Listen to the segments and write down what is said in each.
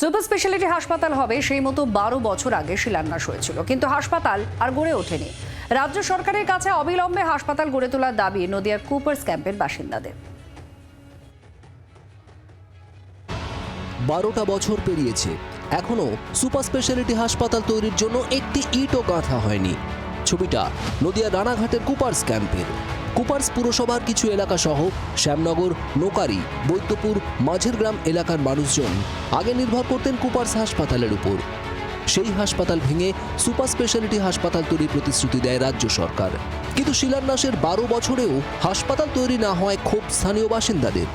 Super speciality হাসপাতাল হবে সেই মতো বারো বছর আগে শিলান্যাস হয়েছিল। কিন্তু হাসপাতাল আর গড়ে ওঠেনি। রাজ্য সরকারের কাছে অবিলম্বে হাসপাতাল গড়ে তোলার দাবি নদিয়ার কুপার্স ক্যাম্পের বাসিন্দাদের। বারোটা বছর পেরিয়েছে। এখনও সুপার স্পেশালিটি হাসপাতাল তৈরির জন্য একটি ইটও গাঁথা হয়নি। ছবিটা নদিয়া রানাঘাটের কুপার্স ক্যাম্পের। কুপার্স পুরসভার কিছু এলাকা সহ শ্যামনগর, নোকারি, বৈদ্যপুর মাঝের গ্রাম এলাকার মানুষজন আগে নির্ভর করতেন কুপার্স হাসপাতালের উপর। সেই হাসপাতাল ভেঙে সুপার স্পেশালিটি হাসপাতাল তৈরির প্রতিশ্রুতি দেয় রাজ্য সরকার। কিন্তু শিলান্যাসের বারো বছরেও হাসপাতাল তৈরি না হয় ক্ষোভ স্থানীয় বাসিন্দাদের।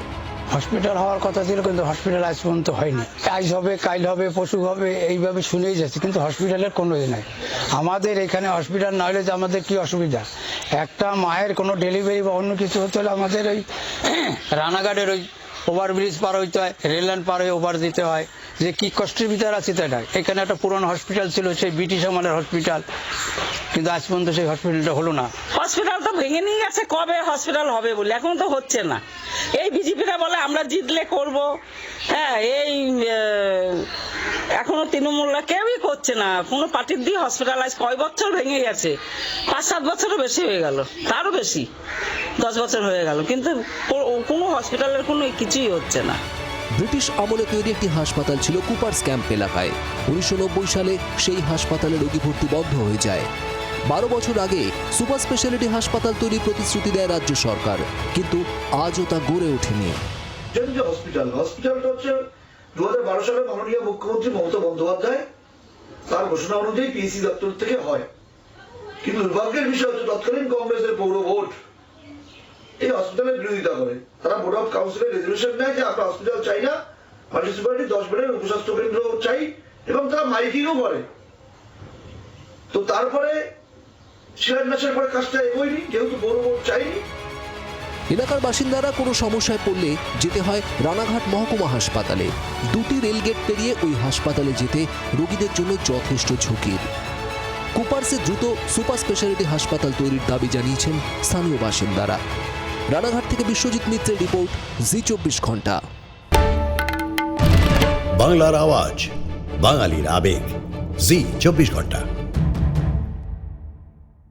হসপিটাল হওয়ার কথা ছিল, কিন্তু হসপিটাল আজ পর্যন্ত হয়নি। আজ হবে, কাল হবে, পশু হবে, এইভাবে শুনেই যাচ্ছে, কিন্তু হসপিটালের কোনো নাই। আমাদের এখানে হসপিটাল না হলে যে আমাদের কি অসুবিধা? একটা মায়ের কোনো ডেলিভারি বা অন্য কিছু হতে হলে আমাদের ওই রানাঘাটের ওই ওভারব্রিজ পার হইতে হয় রেল লাইন পার হয়ে ওভার দিতে হয়। যে কি কষ্টের ভিতরে আছে তাই না এখানে একটা পুরনো হসপিটাল ছিল, সেই ব্রিটিশ আমলের হসপিটাল কিন্তু আজ পর্যন্ত সেই হসপিটালটা হলো না। হসপিটাল তো ভেঙে নিয়ে গেছে, কবে হসপিটাল হবে বলে? এখন তো হচ্ছে না। এই বিজেপিরা বলে, আমরা জিতলে করব। হ্যাঁ এই এখনও তৃণমূলরা কেউই করছে না। কোনো পার্টির দিয়ে হসপিটাল আজ কয় বছর ভেঙে গেছে? পাঁচ সাত বছরও বেশি হয়ে গেল। তারও বেশি। দশ বছর হয়ে গেল। কিন্তু কোনো হসপিটালের কোনো কিছুই হচ্ছে না। ব্রিটিশ আমলে তৈরি একটি হাসপাতাল ছিল কুপার্স ক্যাম্প এলাকায়। উনিশশো নব্বই সালে সেই হাসপাতালে রোগী ভর্তি বন্ধ হয়ে যায়। বারো বছর আগে সুপার স্পেশালিটি হাসপাতাল তৈরির প্রতিশ্রুতি দেয় রাজ্য সরকার। কিন্তু আজও তা গড়ে ওঠেনি। হসপিটাল হসপিটালটা হচ্ছে দু হাজার বারো সালে মাননীয় মুখ্যমন্ত্রী মমতা বন্দ্যোপাধ্যায় তার ঘোষণা অনুযায়ী পিএসসি দপ্তর থেকে হয়। কিন্তু দুর্ভাগ্যের বিষয় হচ্ছে তৎকালীন কংগ্রেসের পৌর ভোট এই হসপিটালের বিরোধিতা করে। তারা বোর্ড অফ কাউন্সিলের রেজলিউশন নেয় যে আমরা হসপিটাল চাই না মিউনিসিপ্যালিটি দশ বেডের উপস্বাস্থ্য কেন্দ্র চাই এবং তারা মাইকিংও করে। তো তারপরে শিলান্যাসের পরে কাজটা এগোয়নি, যেহেতু পৌর বোর্ড চাইনি এলাকার বাসিন্দারা কোনো সমস্যায় পড়লে যেতে হয় রানাঘাট মহকুমা হাসপাতালে। দুটি রেলগেট পেরিয়ে ওই হাসপাতালে যেতে রোগীদের জন্য যথেষ্ট ঝুঁকির কুপার্সে দ্রুত সুপার স্পেশালিটি হাসপাতাল তৈরির দাবি জানিয়েছেন স্থানীয় বাসিন্দারা। রানাঘাট থেকে বিশ্বজিৎ মিত্রের রিপোর্ট, জি চব্বিশ ঘণ্টা। বাংলার আওয়াজ, বাঙালির আবেগ, জি চব্বিশ ঘণ্টা।